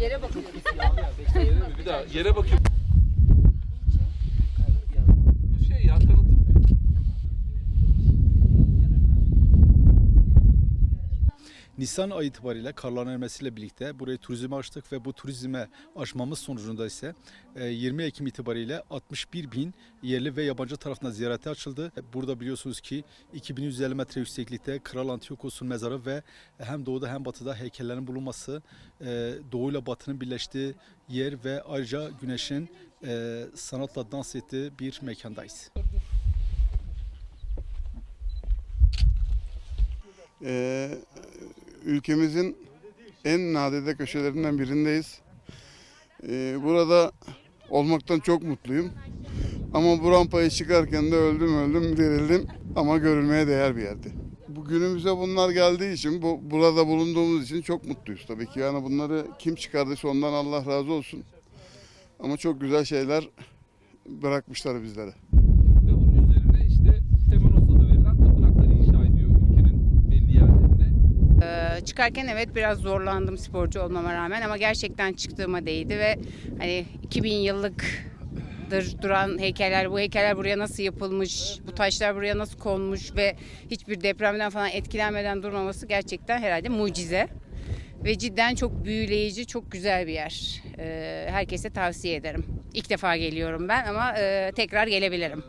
yere bakıyoruz. bir daha yere bakıyorum. Nisan ayı itibariyle karların erimesiyle birlikte burayı turizme açtık ve bu turizme açmamız sonucunda ise e, 20 Ekim itibariyle 61 bin yerli ve yabancı tarafından ziyarete açıldı. Burada biliyorsunuz ki 2150 metre yükseklikte Kral Antiyokos'un mezarı ve hem doğuda hem batıda heykellerin bulunması, e, doğuyla batının birleştiği yer ve ayrıca güneşin e, sanatla dans ettiği bir mekandayız. Ee, ülkemizin en nadide köşelerinden birindeyiz. Ee, burada olmaktan çok mutluyum. Ama bu rampaya çıkarken de öldüm öldüm dirildim ama görülmeye değer bir yerdi. Bu günümüze bunlar geldiği için, bu, burada bulunduğumuz için çok mutluyuz tabii ki. Yani bunları kim çıkardıysa ondan Allah razı olsun. Ama çok güzel şeyler bırakmışlar bizlere. Çıkarken evet biraz zorlandım sporcu olmama rağmen ama gerçekten çıktığıma değdi ve hani 2000 yıllıktır duran heykeller, bu heykeller buraya nasıl yapılmış, bu taşlar buraya nasıl konmuş ve hiçbir depremden falan etkilenmeden durmaması gerçekten herhalde mucize. Ve cidden çok büyüleyici, çok güzel bir yer. Ee, herkese tavsiye ederim. İlk defa geliyorum ben ama e, tekrar gelebilirim.